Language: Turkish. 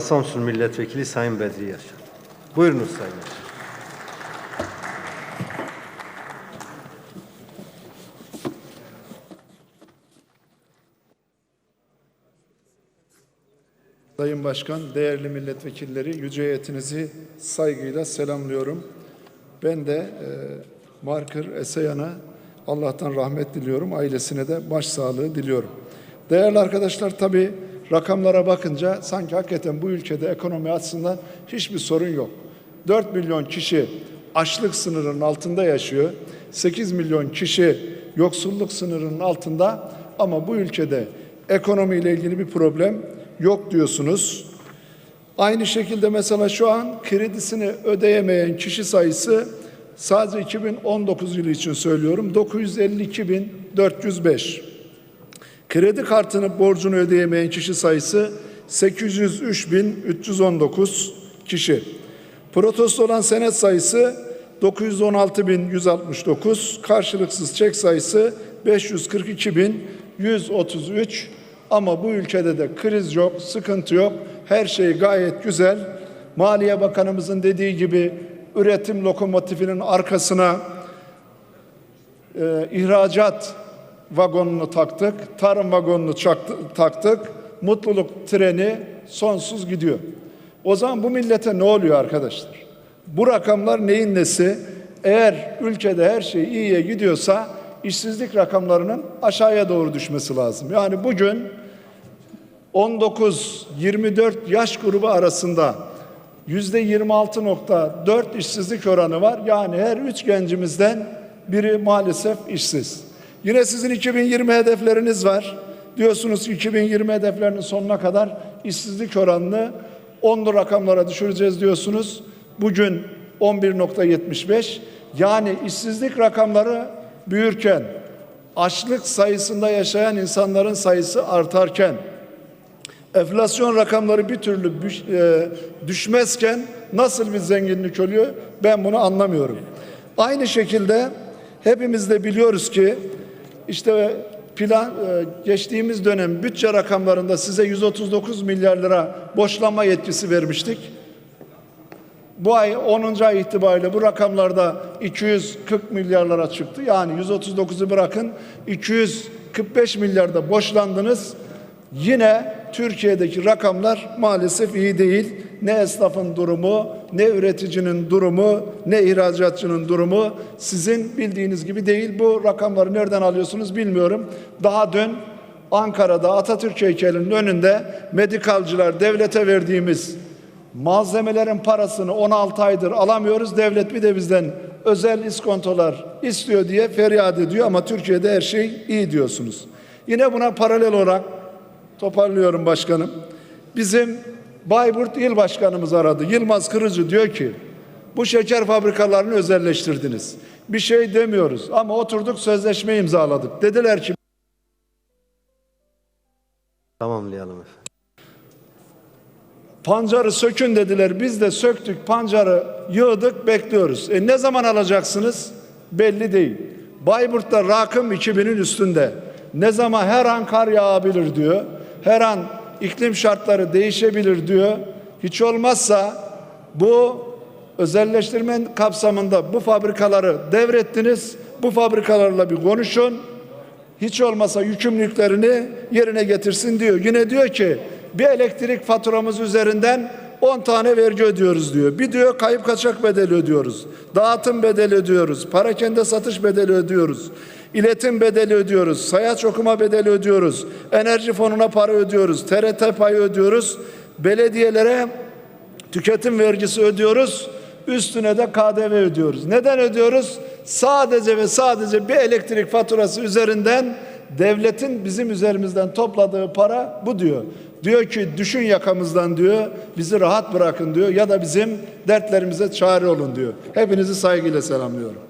Samsun Milletvekili Sayın Bedri Yaşar. Buyurunuz Sayın Yaşar. Sayın Başkan, değerli milletvekilleri, yüce heyetinizi saygıyla selamlıyorum. Ben de e, Markır Eseyan'a Allah'tan rahmet diliyorum, ailesine de başsağlığı diliyorum. Değerli arkadaşlar, tabii rakamlara bakınca sanki hakikaten bu ülkede ekonomi açısından hiçbir sorun yok. 4 milyon kişi açlık sınırının altında yaşıyor. 8 milyon kişi yoksulluk sınırının altında ama bu ülkede ekonomiyle ilgili bir problem yok diyorsunuz. Aynı şekilde mesela şu an kredisini ödeyemeyen kişi sayısı sadece 2019 yılı için söylüyorum 952.405. Kredi kartını borcunu ödeyemeyen kişi sayısı 803.319 kişi. Protesto olan senet sayısı 916.169, karşılıksız çek sayısı 542.133 ama bu ülkede de kriz yok, sıkıntı yok. Her şey gayet güzel. Maliye Bakanımızın dediği gibi üretim lokomotifinin arkasına e, ihracat vagonunu taktık, tarım vagonunu çaktı- taktık. Mutluluk treni sonsuz gidiyor. O zaman bu millete ne oluyor arkadaşlar? Bu rakamlar neyin nesi? Eğer ülkede her şey iyiye gidiyorsa işsizlik rakamlarının aşağıya doğru düşmesi lazım. Yani bugün 19-24 yaş grubu arasında yüzde 26.4 işsizlik oranı var. Yani her üç gencimizden biri maalesef işsiz. Yine sizin 2020 hedefleriniz var. Diyorsunuz ki 2020 hedeflerinin sonuna kadar işsizlik oranını 10'lu rakamlara düşüreceğiz diyorsunuz. Bugün 11.75 yani işsizlik rakamları büyürken açlık sayısında yaşayan insanların sayısı artarken enflasyon rakamları bir türlü e, düşmezken nasıl bir zenginlik oluyor ben bunu anlamıyorum. Aynı şekilde hepimiz de biliyoruz ki işte plan e, geçtiğimiz dönem bütçe rakamlarında size 139 milyar lira borçlanma yetkisi vermiştik. Bu ay 10. ay itibariyle bu rakamlarda 240 milyarlara çıktı. Yani 139'u bırakın 245 milyarda borçlandınız. Yine Türkiye'deki rakamlar maalesef iyi değil. Ne esnafın durumu, ne üreticinin durumu, ne ihracatçının durumu sizin bildiğiniz gibi değil. Bu rakamları nereden alıyorsunuz bilmiyorum. Daha dün Ankara'da Atatürk heykelinin önünde medikalcılar devlete verdiğimiz malzemelerin parasını 16 aydır alamıyoruz. Devlet bir de bizden özel iskontolar istiyor diye feryat ediyor ama Türkiye'de her şey iyi diyorsunuz. Yine buna paralel olarak toparlıyorum başkanım. Bizim Bayburt İl Başkanımız aradı. Yılmaz Kırıcı diyor ki bu şeker fabrikalarını özelleştirdiniz. Bir şey demiyoruz ama oturduk sözleşme imzaladık. Dediler ki Tamamlayalım efendim. Pancarı sökün dediler. Biz de söktük pancarı yığdık bekliyoruz. E ne zaman alacaksınız? Belli değil. Bayburt'ta rakım 2000'in üstünde. Ne zaman her an kar yağabilir diyor. Her an iklim şartları değişebilir diyor. Hiç olmazsa bu özelleştirme kapsamında bu fabrikaları devrettiniz. Bu fabrikalarla bir konuşun hiç olmasa yükümlülüklerini yerine getirsin diyor. Yine diyor ki bir elektrik faturamız üzerinden 10 tane vergi ödüyoruz diyor. Bir diyor kayıp kaçak bedeli ödüyoruz. Dağıtım bedeli ödüyoruz. Parakende satış bedeli ödüyoruz. İletim bedeli ödüyoruz. Sayaç okuma bedeli ödüyoruz. Enerji fonuna para ödüyoruz. TRT payı ödüyoruz. Belediyelere tüketim vergisi ödüyoruz. Üstüne de KDV ödüyoruz. Neden ödüyoruz? Sadece ve sadece bir elektrik faturası üzerinden devletin bizim üzerimizden topladığı para bu diyor. Diyor ki düşün yakamızdan diyor, bizi rahat bırakın diyor ya da bizim dertlerimize çare olun diyor. Hepinizi saygıyla selamlıyorum.